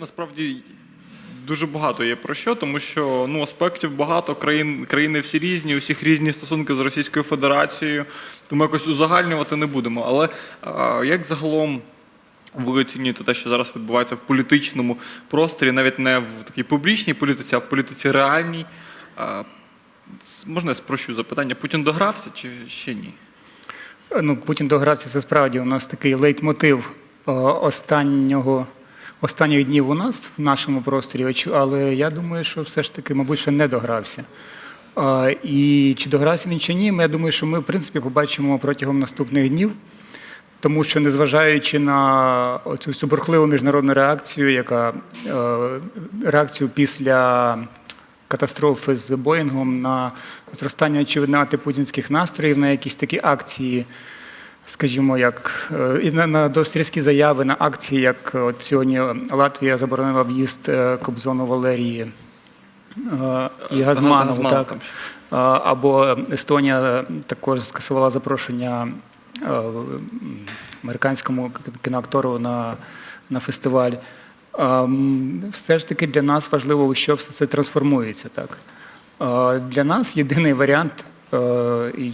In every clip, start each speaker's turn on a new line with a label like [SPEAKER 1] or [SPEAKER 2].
[SPEAKER 1] Насправді дуже багато є про що, тому що ну, аспектів багато, країн, країни всі різні, у всіх різні стосунки з Російською Федерацією, тому якось узагальнювати не будемо. Але а, як загалом ви оцінюєте те, що зараз відбувається в політичному просторі, навіть не в такій публічній політиці, а в політиці реальній? Можна я спрощу запитання? Путін догрався чи ще ні?
[SPEAKER 2] Ну, Путін догрався, це справді у нас такий лейтмотив останнього, останніх днів у нас в нашому просторі, але я думаю, що все ж таки, мабуть, ще не догрався. І чи догрався він чи ні, я думаю, що ми, в принципі, побачимо протягом наступних днів. Тому що, незважаючи на цю всю бурхливу міжнародну реакцію, яка е, реакцію після катастрофи з Боїнгом на зростання очевидно антипутінських настроїв, на якісь такі акції, скажімо, як е, і на, на досить різкі заяви на акції, як от сьогодні Латвія заборонила в'їзд е, Кобзону Валерії е, і
[SPEAKER 1] Газманов
[SPEAKER 2] так. Або Естонія також скасувала запрошення е, американському кіноактору на, на фестиваль. Все ж таки для нас важливо, що все це трансформується. Так? Для нас єдиний варіант е, і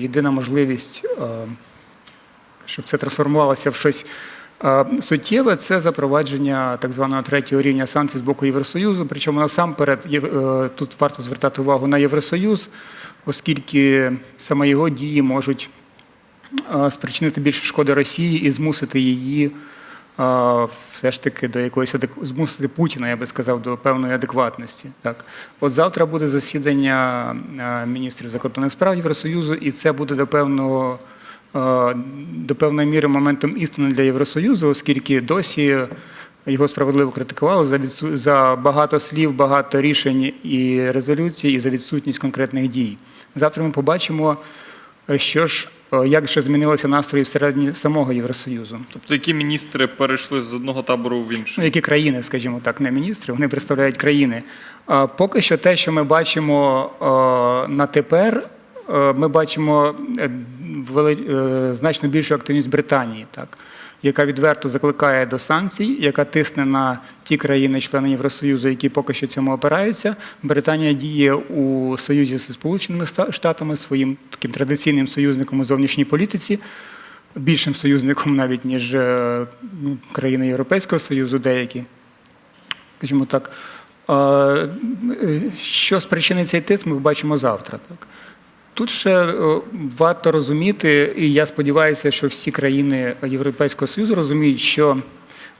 [SPEAKER 2] єдина можливість, е, щоб це трансформувалося в щось е, суттєве, це запровадження так званого третього рівня санкцій з боку Євросоюзу. Причому насамперед Єв- е, тут варто звертати увагу на Євросоюз, оскільки саме його дії можуть е, спричинити більше шкоди Росії і змусити її все ж таки до якоїсь адек- змусити Путіна, я би сказав, до певної адекватності. Так, от завтра буде засідання міністрів закордонних справ Євросоюзу, і це буде до певного. Е, До певної міри моментом істини для Євросоюзу, оскільки досі його справедливо критикували за відсу... за багато слів, багато рішень і резолюцій, і за відсутність конкретних дій. Завтра ми побачимо, е, що ж, е, як ще змінилися настрої всередині самого Євросоюзу.
[SPEAKER 1] Тобто, які міністри перейшли з одного табору в інший?
[SPEAKER 2] Ну, які країни, скажімо так, не міністри, вони представляють країни. А Поки що те, що ми бачимо на тепер, ми бачимо е, значно більшу активність Британії, так, яка відверто закликає до санкцій, яка тисне на ті країни-члени Євросоюзу, які поки що цьому опираються. Британія діє у союзі зі Сполученими Штатами, своїм таким традиційним союзником у зовнішній політиці більшим союзником навіть, ніж е, ну, країни Європейського Союзу деякі. Скажімо так. Е, Що спричинить цей тиск, ми бачимо завтра. Так? Тут ще е, варто розуміти, і я сподіваюся, що всі країни Європейського Союзу розуміють, що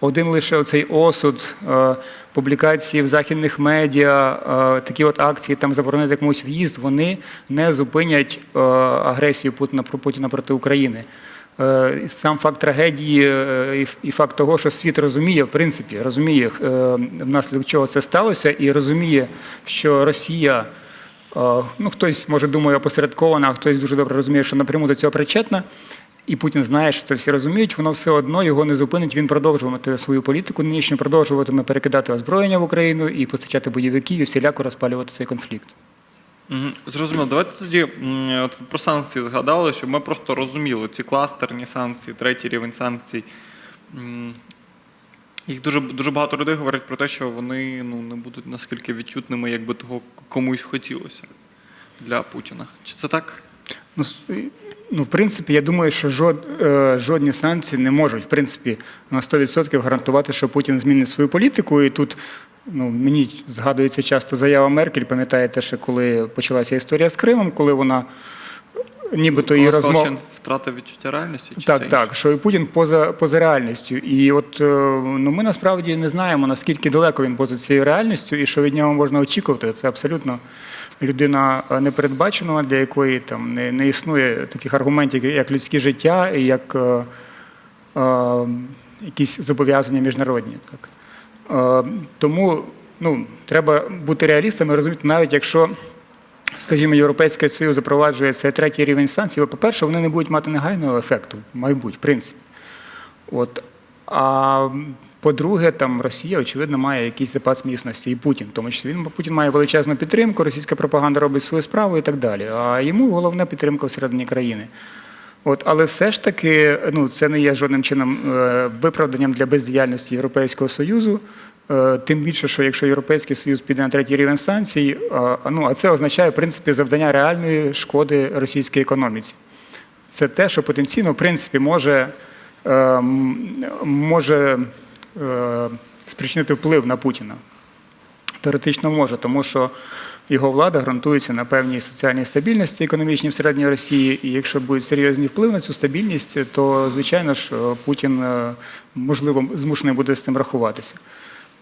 [SPEAKER 2] один лише оцей осуд, е, публікації в західних медіа, е, такі от акції, там заборонити комусь в'їзд, вони не зупинять агресію Путіна Путіна проти України. Сам факт трагедії і факт того, що світ розуміє, в принципі, розуміє, внаслідок чого це сталося, і розуміє, що Росія, ну хтось може думає опосередковано, а хтось дуже добре розуміє, що напряму до цього причетна. І Путін знає, що це всі розуміють, воно все одно його не зупинить. Він продовжуватиме свою політику нинішню, продовжуватиме перекидати озброєння в Україну і постачати бойовиків і всіляко розпалювати цей конфлікт.
[SPEAKER 1] Зрозуміло. Давайте тоді от про санкції згадали, щоб ми просто розуміли ці кластерні санкції, третій рівень санкцій. Їх дуже, дуже багато людей говорять про те, що вони ну, не будуть наскільки відчутними, як би того комусь хотілося для Путіна. Чи це так?
[SPEAKER 2] Ну, ну, в принципі, я думаю, що жод, е, жодні санкції не можуть в принципі на 100% гарантувати, що Путін змінить свою політику. І тут ну, мені згадується часто заява Меркель. Пам'ятаєте, ще коли почалася історія з Кримом, коли вона нібито її розмов...
[SPEAKER 1] втрата відчуття реальності? Чи
[SPEAKER 2] Так,
[SPEAKER 1] це
[SPEAKER 2] так, що і Путін поза, поза реальністю. І от е, ну, ми насправді не знаємо, наскільки далеко він поза цією реальністю, і що від нього можна очікувати. Це абсолютно людина е, непередбачена, для якої там не, не існує таких аргументів, як людське життя і як е, е, якісь зобов'язання міжнародні. Так. Е, тому ну, треба бути реалістами, розуміти, навіть якщо скажімо, Європейський Союз запроваджує цей третій рівень санкцій, по-перше, вони не будуть мати негайного ефекту, мабуть, в принципі. От. А по-друге, там Росія, очевидно, має якийсь запас міцності, і Путін, тому числі. Він Путін має величезну підтримку, російська пропаганда робить свою справу і так далі. А йому головна підтримка всередині країни. От, але все ж таки, ну, це не є жодним чином е, виправданням для бездіяльності Європейського Союзу. Е, Тим більше, що якщо Європейський Союз піде на третій рівень санкцій, е, ну а це означає в принципі завдання реальної шкоди російській економіці. Це те, що потенційно в принципі може, е, може спричинити вплив на Путіна. Теоретично може, тому що його влада ґрунтується на певній соціальній стабільності економічній всередині Росії. І якщо буде серйозний вплив на цю стабільність, то звичайно ж Путін можливо змушений буде з цим рахуватися.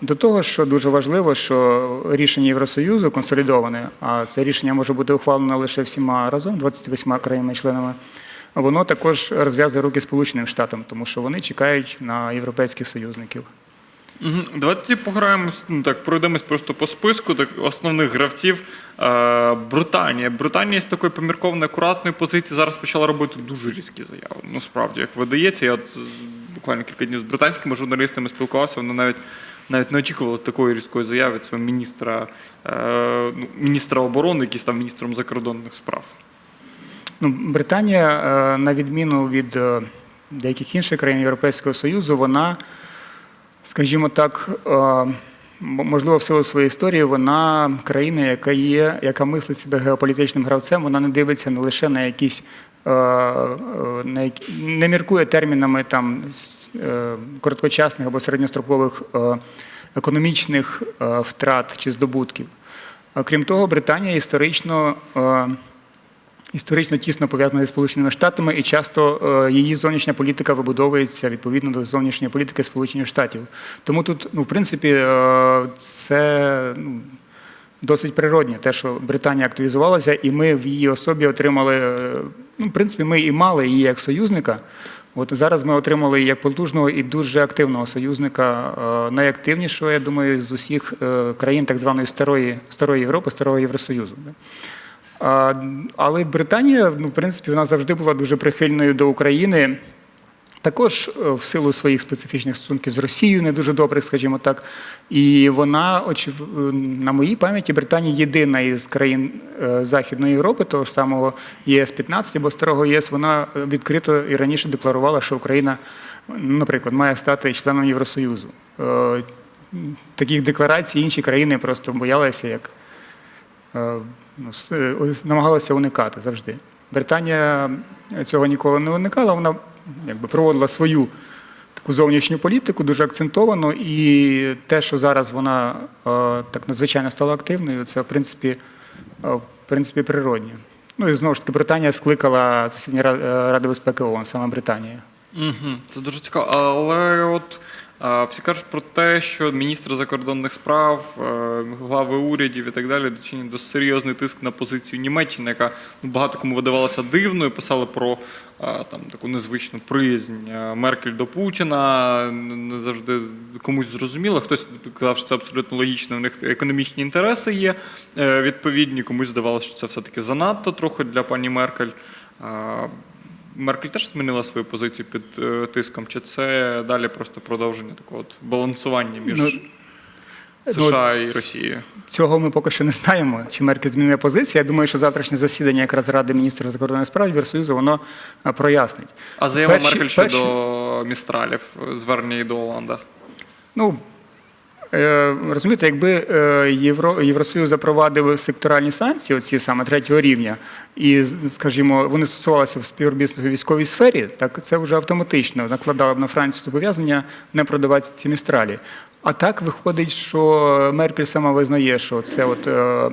[SPEAKER 2] До того, що дуже важливо, що рішення Євросоюзу консолідоване, а це рішення може бути ухвалено лише всіма разом, 28 країнами-членами, воно також розв'язує руки Сполученим Штатам, тому що вони чекають на європейських союзників.
[SPEAKER 1] Давайте пограємо, ну, так, пройдемось просто по списку так, основних гравців. Е, Британія. Британія з такої поміркованої, акуратної позиції зараз почала робити дуже різкі заяви. Ну, справді, як видається, я от буквально кілька днів з британськими журналістами спілкувався, вони навіть, навіть не очікували такої різкої заяви свого міністра, е, ну, міністра оборони, який став міністром закордонних справ.
[SPEAKER 2] Ну, Британія, е, на відміну від е, деяких інших країн Європейського Союзу, вона, скажімо так, можливо, в силу своєї історії, вона країна, яка є, яка мислить себе геополітичним гравцем, вона не дивиться не лише на якісь. Е, не міркує термінами там е, короткочасних або середньострокових е, економічних втрат чи здобутків. Крім того, Британія історично історично тісно пов'язана зі Сполученими Штатами, і часто її зовнішня політика вибудовується відповідно до зовнішньої політики Сполучених Штатів. Тому тут, ну, в принципі, це ну, досить природне, те, що Британія активізувалася, і ми в її особі отримали, е, ну, в принципі, ми і мали її як союзника. От зараз ми отримали як потужного і дуже активного союзника, е, найактивнішого, я думаю, з усіх е, країн так званої старої, старої Європи, старого Євросоюзу. Але Британія, ну, в принципі, вона завжди була дуже прихильною до України. Також е, в силу своїх специфічних стосунків з Росією, не дуже добрих, скажімо так. І вона, очів... е, на моїй пам'яті, Британія єдина із країн е, Західної Європи, того ж самого ЄС 15 або старого ЄС, вона відкрито і раніше декларувала, що Україна, ну, наприклад, має стати членом Євросоюзу. Таких декларацій інші країни просто боялися як ну, намагалася уникати завжди. Британія цього ніколи не уникала, вона якби проводила свою таку зовнішню політику, дуже акцентовану, і те, що зараз вона е, так надзвичайно стала активною, це в принципі, е, в принципі природні. Ну і знову ж таки, Британія скликала засідання е, Ради безпеки ООН, саме Британія.
[SPEAKER 1] Угу, це дуже цікаво. Але от всі кажуть про те, що міністр закордонних справ, е, глави урядів і так далі дочинять до серйозний тиск на позицію Німеччини, яка ну, багато кому видавалася дивною. Писали про там таку незвичну приязнь е, Меркель до Путіна. Не завжди комусь зрозуміло. Хтось казав, що це абсолютно логічно. У них економічні інтереси є е, відповідні. Комусь здавалося, що це все-таки занадто трохи для пані Меркель. Меркель теж змінила свою позицію під е, тиском, чи це далі просто продовження такого от балансування між
[SPEAKER 2] Ну,
[SPEAKER 1] США і Росією?
[SPEAKER 2] Цього ми поки що не знаємо, чи Меркель змінила позицію. Я думаю, що завтрашнє засідання якраз Ради міністрів закордонних справ Євросоюзу воно е, прояснить.
[SPEAKER 1] А заява
[SPEAKER 2] Перші-
[SPEAKER 1] Меркель щодо містралів, е, звернення до Оланда.
[SPEAKER 2] Ну, розумієте, якби е, Євро, Євросоюз запровадив секторальні санкції, оці саме третього рівня, і, скажімо, вони стосувалися в співробітництві військовій сфері, так це вже автоматично накладало б на Францію зобов'язання не продавати ці містралі. А так виходить, що Меркель сама визнає, що це от. е,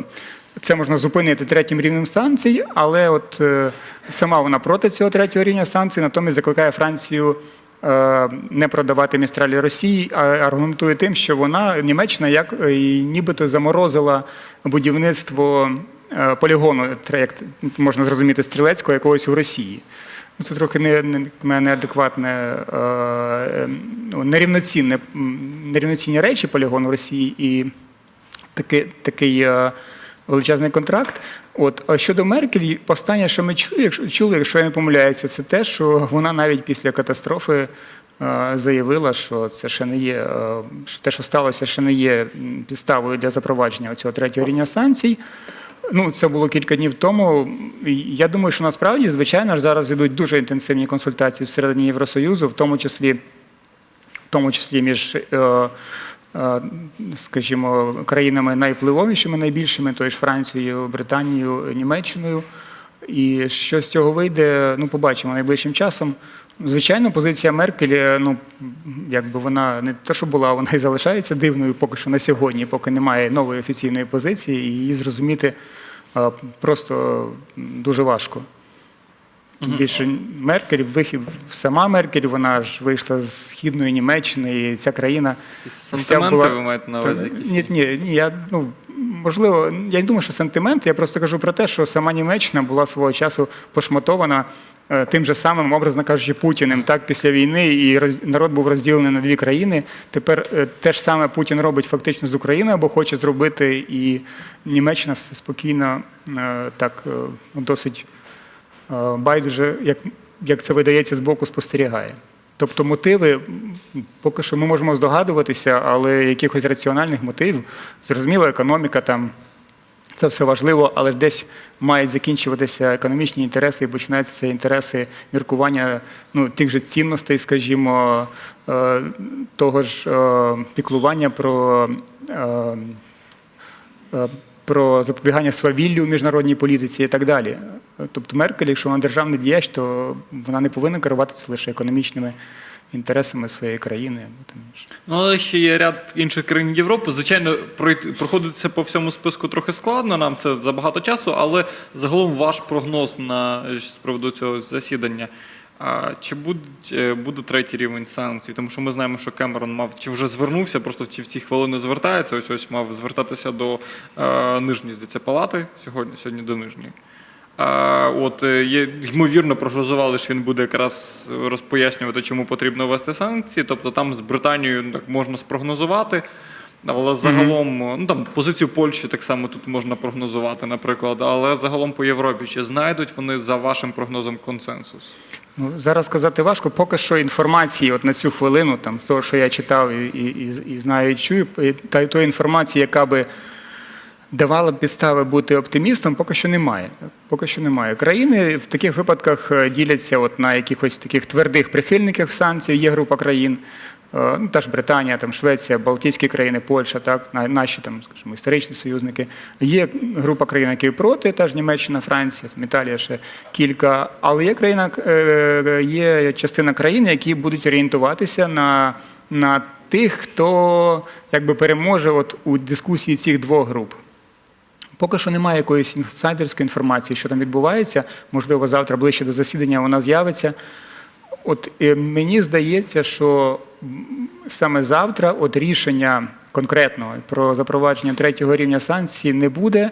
[SPEAKER 2] Це можна зупинити третім рівнем санкцій, але от е, сама вона проти цього третього рівня санкцій, натомість закликає Францію е, не продавати містралі Росії, а аргументує тим, що вона Німеччина як е, нібито заморозила будівництво е, полігону, як можна зрозуміти, стрілецького якогось у Росії. Ну, Це трохи не, не, не- неадекватне, е, е, ну, нерівноцінне, нерівноцінні речі полігону в Росії і такий, такий е, величезний контракт. От а щодо Меркель, останнє, що ми чули, чули, якщо я не помиляюся, це те, що вона навіть після катастрофи е, заявила, що це ще не є е, що те, що сталося, ще не є підставою для запровадження цього третього рівня санкцій. Ну, це було кілька днів тому. Я думаю, що насправді, звичайно ж, зараз йдуть дуже інтенсивні консультації всередині Євросоюзу, в тому числі в тому числі між е, скажімо, країнами найвпливовішими, найбільшими, тою ж Францією, Британією, Німеччиною. І що з цього вийде, ну побачимо найближчим часом. Звичайно, позиція Меркель, ну якби вона не те, що була, вона і залишається дивною поки що на сьогодні, поки немає нової офіційної позиції, і її зрозуміти е, просто дуже важко. Тим більше Меркель, вихід, сама Меркель, вона ж вийшла з східної Німеччини, і ця країна
[SPEAKER 1] Сантименти
[SPEAKER 2] була-
[SPEAKER 1] ви маєте на увазі якісь?
[SPEAKER 2] ні, ні, ні, я ну можливо, я не думаю, що сентимент. Я просто кажу про те, що сама Німеччина була свого часу пошматована е, тим же самим, образно кажучи, Путіним. Так, після війни і роз- народ був розділений на дві країни. Тепер е, те ж саме Путін робить фактично з Україною, або хоче зробити, і Німеччина все спокійно е, так досить байдуже, як, як це видається з боку, спостерігає. Тобто мотиви, поки що ми можемо здогадуватися, але якихось раціональних мотивів, зрозуміло, економіка там. Це все важливо, але ж десь мають закінчуватися економічні інтереси і починаються інтереси міркування ну, тих же цінностей, скажімо, е, того ж е, піклування про, е, е, про запобігання свавіллю в міжнародній політиці і так далі. Тобто Меркель, якщо вона державний діяч, то вона не повинна керуватися лише економічними інтересами своєї країни.
[SPEAKER 1] Ну, але ще є ряд інших країн Європи. Звичайно, пройти- проходити по всьому списку трохи складно, нам це забагато часу, але загалом ваш прогноз на з приводу цього засідання. А, чи буде, е, буде третій рівень санкцій? Тому що ми знаємо, що Кемерон мав чи вже звернувся, просто чи в ці хвилини звертається. Ось ось мав звертатися до е, нижньої здається, палати сьогодні, сьогодні до нижньої. А, от е, є ймовірно прогнозували, що він буде якраз розпояснювати, чому потрібно ввести санкції. Тобто там з Британією ну, так можна спрогнозувати. Але загалом, ну там позицію Польщі так само тут можна прогнозувати, наприклад. Але загалом по Європі чи знайдуть вони за вашим прогнозом консенсус?
[SPEAKER 2] Ну, зараз сказати важко. Поки що інформації от на цю хвилину, там, з того, що я читав і, і, і- знаю, і чую, та тої інформації, яка би давала б підстави бути оптимістом, поки що немає. Поки що немає. Країни в таких випадках е, діляться от на якихось таких твердих прихильників санкцій, є група країн. е, Ну, та ж Британія, там, Швеція, Балтійські країни, Польща, так, на- наші там, скажімо, історичні союзники. Є група країн, які проти, та ж Німеччина, Франція, там, Італія ще кілька. Але є країна, е, є частина країн, які будуть орієнтуватися на, на тих, хто якби переможе от у дискусії цих двох груп. Поки що немає якоїсь інсайдерської інформації, що там відбувається. Можливо, завтра ближче до засідання вона з'явиться. От е, мені здається, що саме завтра от рішення конкретного про запровадження третього рівня санкцій не буде.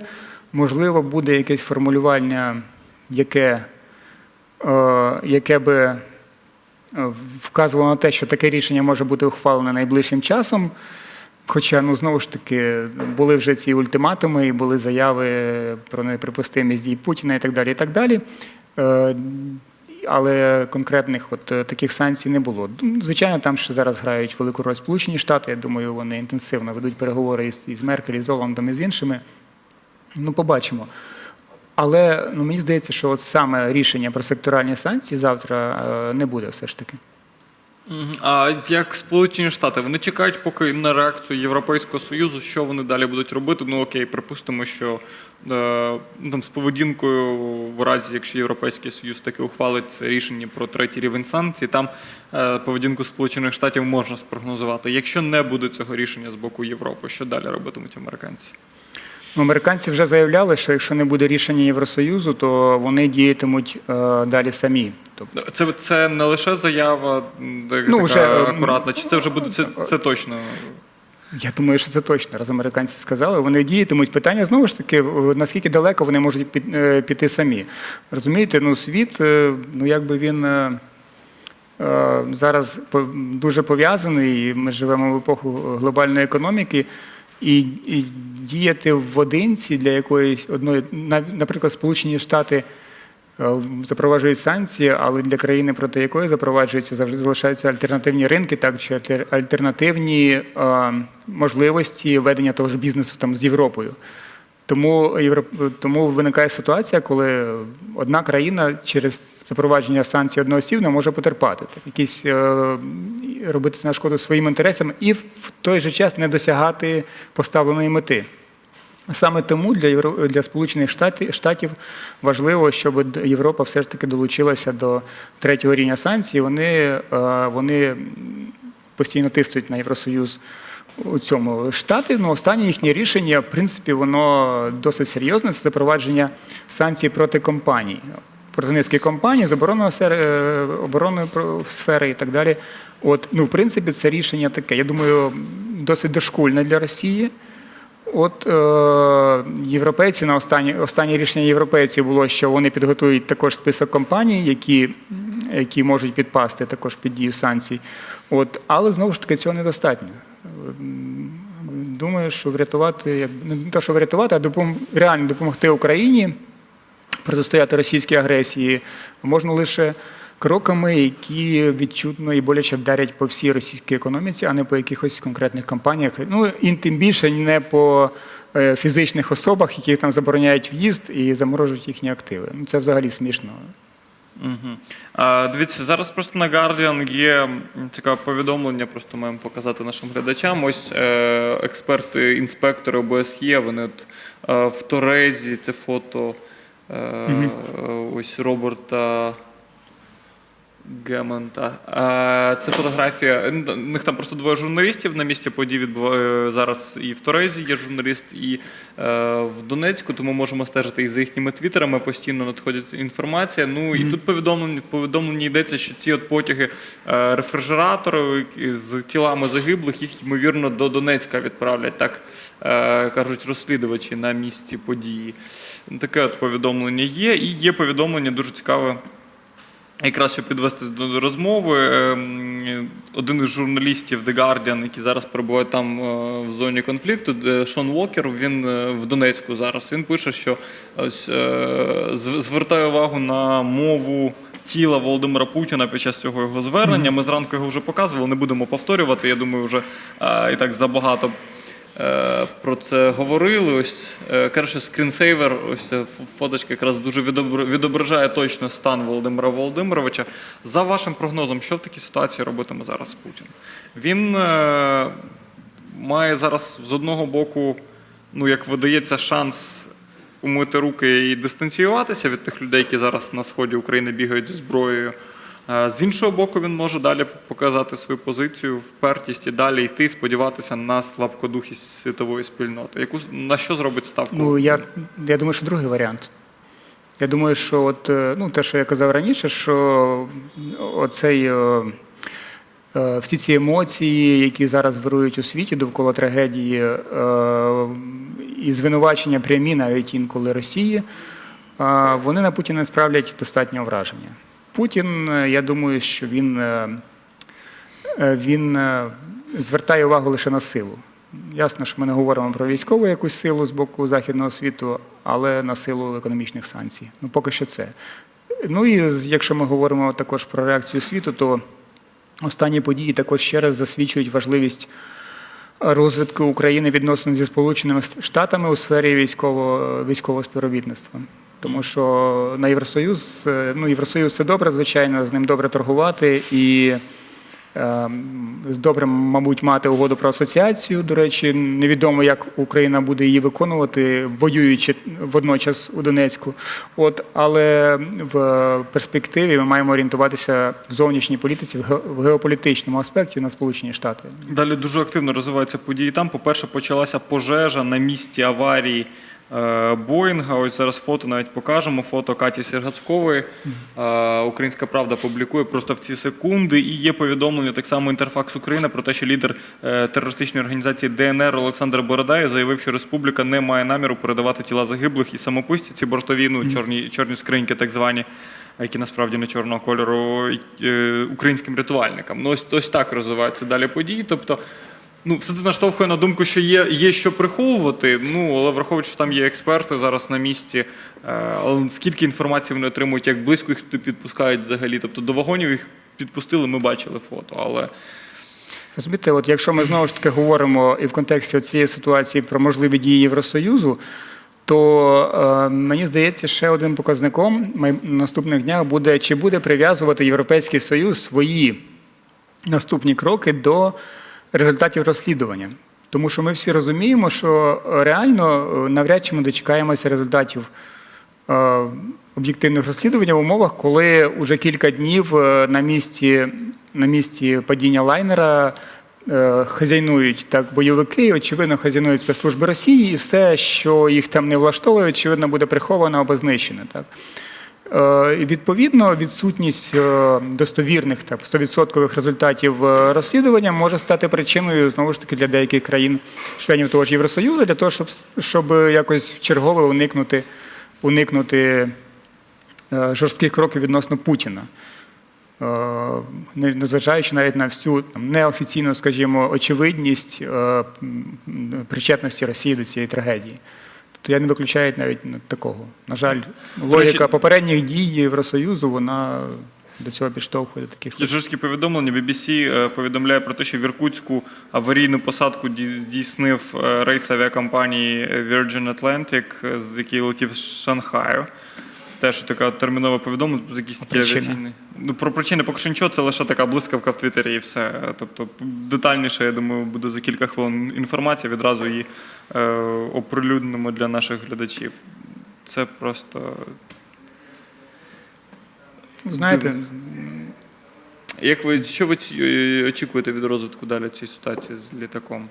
[SPEAKER 2] Можливо, буде якесь формулювання, яке, е, яке би е, вказувало на те, що таке рішення може бути ухвалене найближчим часом. Хоча, ну знову ж таки, були вже ці ультиматуми, і були заяви про неприпустимість дій Путіна і так далі. І так далі. Е, Але конкретних от е, таких санкцій не було. Звичайно, там ще зараз грають велику роль Сполучені Штати. Я думаю, вони інтенсивно ведуть переговори із, із Меркель, із Оландом і з іншими. Ну, побачимо. Але ну, мені здається, що от саме рішення про секторальні санкції завтра е, не буде все ж таки.
[SPEAKER 1] А як Сполучені Штати, вони чекають поки на реакцію Європейського Союзу, що вони далі будуть робити. Ну окей, припустимо, що е, ну, там з поведінкою в разі, якщо Європейський Союз таки ухвалить це рішення про третій рівень санкцій, там е, поведінку Сполучених Штатів можна спрогнозувати. Якщо не буде цього рішення з боку Європи, що далі робитимуть американці?
[SPEAKER 2] Ну, Американці вже заявляли, що якщо не буде рішення Євросоюзу, то вони діятимуть е, далі самі. Тобто,
[SPEAKER 1] Це, це не лише заява так,
[SPEAKER 2] Ну,
[SPEAKER 1] така
[SPEAKER 2] вже,
[SPEAKER 1] акуратна, чи це вже буде це, це точно?
[SPEAKER 2] я думаю, що це точно, раз американці сказали, вони діятимуть. Питання знову ж таки, наскільки далеко вони можуть е, піти самі. Розумієте, ну світ, е, ну якби він. Зараз дуже пов'язаний, і ми живемо в епоху глобальної економіки, і, і діяти в одинці для якоїсь одної, наприклад, Сполучені Штати е, запроваджують санкції, але для країни, проти якої запроваджуються, завжди залишаються альтернативні ринки, так чи альтер- альтернативні е, можливості ведення того ж бізнесу там з Європою. Тому, тому виникає ситуація, коли одна країна через запровадження санкцій одноосібно може потерпати, якісь е, робити на шкоду своїм інтересам і в той же час не досягати поставленої мети. Саме тому для, для Сполучених Штатів, Штатів важливо, щоб Європа все ж таки долучилася до третього рівня санкцій. Вони, е, вони постійно тиснуть на Євросоюз у цьому. Штати, ну, останнє їхнє рішення, в принципі, воно досить серйозне. Це запровадження санкцій проти компаній. Проти низки компаній з е, оборонної сфери і так далі. От, ну, в принципі, це рішення таке. Я думаю, досить дошкульне для Росії. От е, європейці на останнє, останнє рішення європейців було, що вони підготують також список компаній, які, які можуть підпасти також під дію санкцій. От, але знову ж таки цього недостатньо. Думаю, що врятувати, як- не те, що врятувати, а допом, реально допомогти Україні протистояти російській агресії можна лише кроками, які відчутно і боляче вдарять по всій російській економіці, а не по якихось конкретних компаніях. Ну і тим більше не по е, фізичних особах, яких там забороняють в'їзд і заморожують їхні активи. Ну це взагалі смішно.
[SPEAKER 1] Угу. А, дивіться, зараз просто на Guardian є цікаве повідомлення, просто маємо показати нашим глядачам. Ось е, експерти, інспектори ОБСЄ, вони от, е, в Торезі, це фото е, ось Роберта Гемонта. Е, Це фотографія. У них там просто двоє журналістів на місці подій відбуває зараз і в Торезі є журналіст, і е, в Донецьку, тому можемо стежити і за їхніми твіттерами. Постійно надходить інформація. Ну і тут повідомлення в повідомленні йдеться, що ці от потяги е, рефрижератори з тілами загиблих їх ймовірно до Донецька відправлять. Так е, кажуть розслідувачі на місці події. Таке от повідомлення є. І є повідомлення дуже цікаве. Якраз щоб підвести до розмови, ем, один із журналістів The Guardian, який зараз перебуває там е, в зоні конфлікту, Шон Уокер, він е, в Донецьку зараз. Він пише, що ось е, звертає увагу на мову тіла Володимира Путіна під час цього його звернення. Ми зранку його вже показували, не будемо повторювати. Я думаю, вже і так забагато про це говорили. Ось е, каже, скрінсейвер, ось ця фоточка якраз дуже відобр- відображає точно стан Володимира Володимировича. За вашим прогнозом, що в такій ситуації робитиме зараз Путін? Він е, має зараз з одного боку, ну як видається, шанс умити руки і дистанціюватися від тих людей, які зараз на сході України бігають зі зброєю. Е, З іншого боку, він може далі показати свою позицію, впертість і далі йти, сподіватися на слабкодухість світової спільноти. Яку на що зробить ставку?
[SPEAKER 2] Ну я, я думаю, що другий варіант. Я думаю, що от, е, ну, те, що я казав раніше, що оцей, е, всі ці емоції, які зараз вирують у світі довкола трагедії, і звинувачення прямі навіть інколи Росії, вони на Путіна справлять достатньо враження. Путін, е, я думаю, що він, е, е, він звертає увагу лише на силу. Ясно, що ми не говоримо про військову якусь силу з боку західного світу, але на силу економічних санкцій. Ну, поки що це. Ну і якщо ми говоримо також про реакцію світу, то останні події також ще раз засвідчують важливість розвитку України відносно зі Сполученими Штатами у сфері військового, військового співробітництва. Тому що на Євросоюз, е, ну, Євросоюз це добре, звичайно, з ним добре торгувати і е, добре, мабуть, мати угоду про асоціацію. До речі, невідомо, як Україна буде її виконувати, воюючи водночас у Донецьку. От, але в перспективі ми маємо орієнтуватися в зовнішній політиці, в ге- геополітичному аспекті на Сполучені Штати.
[SPEAKER 1] Далі дуже активно розвиваються події. Там, по-перше, почалася пожежа на місці аварії Боїнга. Ось зараз фото навіть покажемо. Фото Каті Сергацькової. Е, Українська правда публікує просто в ці секунди. І є повідомлення так само Інтерфакс України про те, що лідер е, терористичної організації ДНР Олександр Бородай заявив, що республіка не має наміру передавати тіла загиблих і самописці ці бортові, ну чорні, чорні скриньки, так звані. Які насправді не чорного кольору е, українським рятувальникам. Ну ось ось так розвиваються далі події. Тобто, ну все це наштовхує на думку, що є, є що приховувати. Ну але враховуючи, що там є експерти зараз на місці. е, Але скільки інформації вони отримують, як близько їх туди підпускають взагалі. Тобто до вагонів їх підпустили, ми бачили фото. Але
[SPEAKER 2] Розумієте, от якщо ми знову ж таки говоримо і в контексті цієї ситуації про можливі дії Євросоюзу, то е, мені здається, ще одним показником наступних днях буде, чи буде прив'язувати Європейський Союз свої наступні кроки до результатів розслідування. Тому що ми всі розуміємо, що е, реально е, навряд чи ми дочекаємося результатів е, об'єктивних розслідувань в умовах, коли вже кілька днів на місці, на місці падіння лайнера хазяйнують так бойовики, очевидно, хазяйнують спецслужби Росії, і все, що їх там не влаштовує, очевидно, буде приховано або знищене. Так. Е, Відповідно, відсутність е, достовірних так, 100% результатів е, розслідування може стати причиною знову ж таки для деяких країн, членів того ж Євросоюзу, для того, щоб, щоб якось вчергове уникнути, уникнути жорстких кроків відносно Путіна. Не- Незважаючи навіть на всю там, неофіційну, скажімо, очевидність причетності Росії до цієї трагедії. Тобто я не виключаю навіть такого. На жаль, логіка попередніх дій Євросоюзу вона до цього підштовхує до таких.
[SPEAKER 1] Жорсткі повідомлення. BBC е, повідомляє про те, що в Іркутську аварійну посадку ді- здійснив е, рейс авіакомпанії Virgin Atlantic, з який летів з Шанхаю. Теж таке термінове повідомлення, тут якісь такі
[SPEAKER 2] Причини?
[SPEAKER 1] авіаційні. Ну, про причини поки що нічого, це лише така блискавка в Твіттері і все. Тобто детальніше, я думаю, буде за кілька хвилин інформація, відразу її е, оприлюднимо для наших глядачів. Це просто
[SPEAKER 2] Знаєте,
[SPEAKER 1] Як ви що ви е, очікуєте від розвитку далі цієї ситуації з літаком?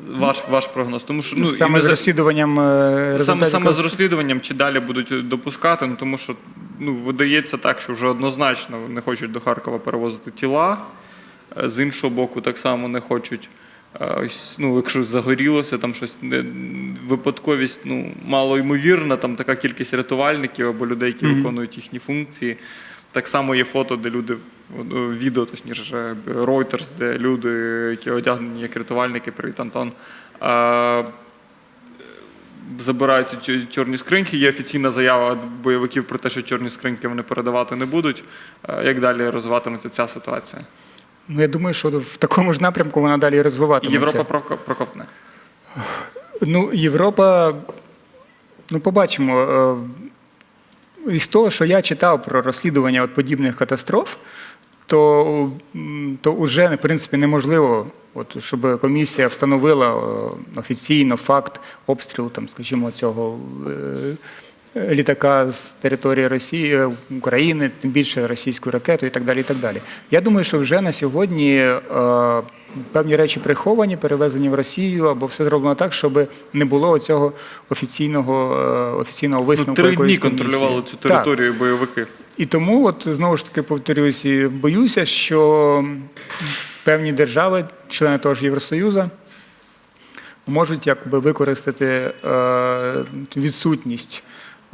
[SPEAKER 1] Ваш, ваш прогноз. Тому що ну,
[SPEAKER 2] саме з розслідуванням е,
[SPEAKER 1] саме, саме з розслідуванням, чи далі будуть допускати, ну тому що ну, видається так, що вже однозначно не хочуть до Харкова перевозити тіла. Е, З іншого боку, так само не хочуть. е, ось, Ну, якщо загорілося, там щось не- випадковість ну, мало ймовірна, там така кількість рятувальників або людей, які виконують їхні функції. Так само є фото, де люди, відео, точніше, Reuters, де люди, які одягнені як рятувальники, привіт, Антон, е, забирають ці чорні скриньки. Є офіційна заява бойовиків про те, що чорні скриньки вони передавати не будуть. Е, Як далі розвиватиметься ця ситуація?
[SPEAKER 2] Ну, я думаю, що в такому ж напрямку вона далі розвиватиметься.
[SPEAKER 1] Європа проко- проковтне.
[SPEAKER 2] Ну, Європа, ну, побачимо. Е, Із того, що я читав про розслідування от подібних катастроф, то, то вже, в принципі, неможливо, от, щоб комісія встановила офіційно факт обстрілу, там, скажімо, цього е, літака з території Росії, е, України, тим більше російською ракетою і так далі. І так далі. Я думаю, що вже на сьогодні е, певні речі приховані, перевезені в Росію, або все зроблено так, щоб не було цього офіційного, е, офіційного
[SPEAKER 1] Ну,
[SPEAKER 2] висновку.
[SPEAKER 1] три дні
[SPEAKER 2] комісії.
[SPEAKER 1] контролювали цю
[SPEAKER 2] Так.
[SPEAKER 1] територію бойовики.
[SPEAKER 2] І тому, от знову ж таки повторюсь, боюся, що певні держави, члени того ж Євросоюзу, можуть якби використати е, відсутність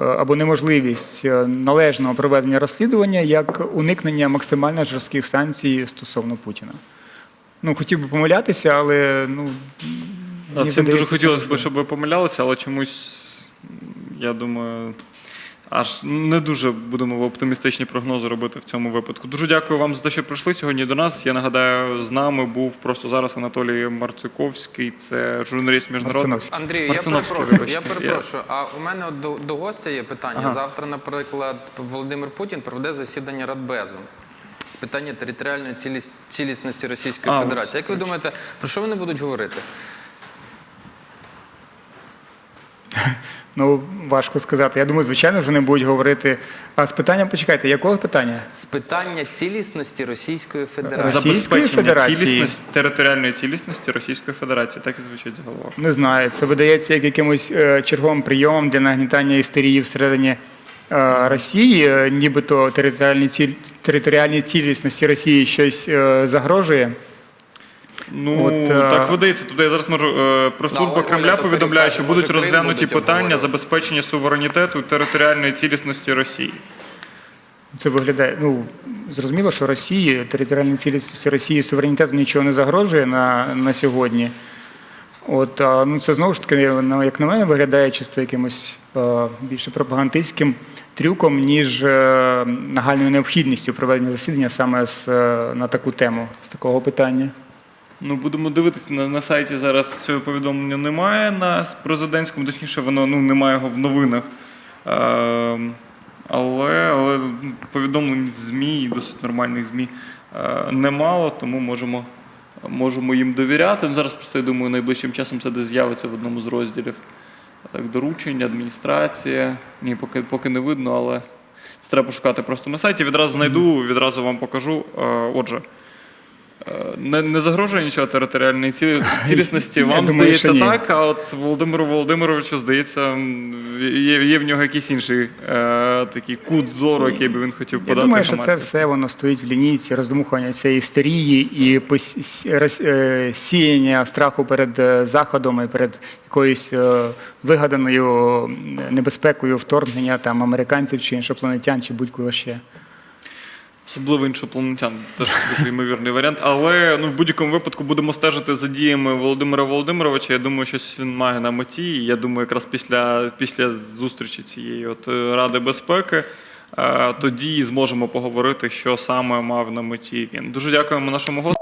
[SPEAKER 2] е, або неможливість е, належного проведення розслідування як уникнення максимально жорстких санкцій стосовно Путіна. Ну, хотів би помилятися, але ну
[SPEAKER 1] Да, всім дуже хотілося б, щоб ви помилялися, але чомусь, я думаю, аж не дуже будемо оптимістичні прогнози робити в цьому випадку. Дуже дякую вам за те, що прийшли сьогодні до нас. Я нагадаю, з нами був просто зараз Анатолій Марциковський, це журналіст міжнародний.
[SPEAKER 2] Марциновський.
[SPEAKER 3] Андрію, я перепрошую.
[SPEAKER 1] вибачте.
[SPEAKER 3] Я перепрошую. А у мене от до, до гостя є питання.
[SPEAKER 2] Ага.
[SPEAKER 3] Завтра, наприклад, Володимир Путін проведе засідання Радбезу з питання територіальної ціліс- цілісності Російської
[SPEAKER 1] А,
[SPEAKER 3] Федерації.
[SPEAKER 1] ось,
[SPEAKER 3] Як ви думаєте, про що вони будуть говорити?
[SPEAKER 2] Ну, важко сказати. Я думаю, звичайно, вже не будуть говорити. А з питанням, почекайте, якого питання?
[SPEAKER 3] З питання цілісності Російської Федерації.
[SPEAKER 2] Російської Федерації.
[SPEAKER 1] цілісності, територіальної цілісності Російської Федерації. Так і звучить заголовок.
[SPEAKER 2] Не знаю. Це видається як якимось е, черговим прийомом для нагнітання істерії всередині е, Росії, е, нібито територіальній ціль, територіальній цілісності Росії щось е, загрожує.
[SPEAKER 1] Ну
[SPEAKER 2] От, е,
[SPEAKER 1] так видається. Тут я зараз можу е, про служба Кремля повідомляє, що будуть розглянуті питання забезпечення суверенітету і територіальної цілісності Росії.
[SPEAKER 2] Це виглядає. Ну зрозуміло, що Росії, територіальній цілісності Росії суверенітету нічого не загрожує на, на сьогодні. От ну це знову ж таки, як на мене, виглядає чисто якимось е, більше пропагандистським трюком, ніж е, нагальною необхідністю проведення засідання саме з, е, на таку тему з такого питання.
[SPEAKER 1] Ну, будемо дивитися на, на сайті зараз цього повідомлення немає на президентському, точніше, воно ну, немає його в новинах. Е, але, але повідомлень ЗМІ, і досить нормальних ЗМІ, е, немало, тому можемо, можемо їм довіряти. Ну, зараз просто я думаю, найближчим часом це десь з'явиться в одному з розділів. Так, доручення, адміністрація. Ні, поки, поки не видно, але це треба пошукати просто на сайті. Відразу знайду, відразу вам покажу. Е, Отже. Е, Не, не загрожує нічого територіальної ці- цілісності. Вам
[SPEAKER 2] думаю,
[SPEAKER 1] здається так, а от Володимиру Володимировичу здається, є, є в нього якийсь інший е, такий кут зору, який би він хотів
[SPEAKER 2] Я
[SPEAKER 1] подати.
[SPEAKER 2] думаю, що це все воно стоїть в лінійці роздмухування цієї істерії і е, сіяння страху перед е, Заходом і перед якоюсь вигаданою небезпекою вторгнення там американців чи іншопланетян, чи будь-кого ще.
[SPEAKER 1] Особливо іншопланетян, теж дуже ймовірний варіант. Але ну, в будь-якому випадку будемо стежити за діями Володимира Володимировича. Я думаю, щось він має на меті. Я думаю, якраз після, після зустрічі цієї от е, Ради безпеки. е, Тоді зможемо поговорити, що саме мав на меті він. Дуже дякуємо нашому гостю.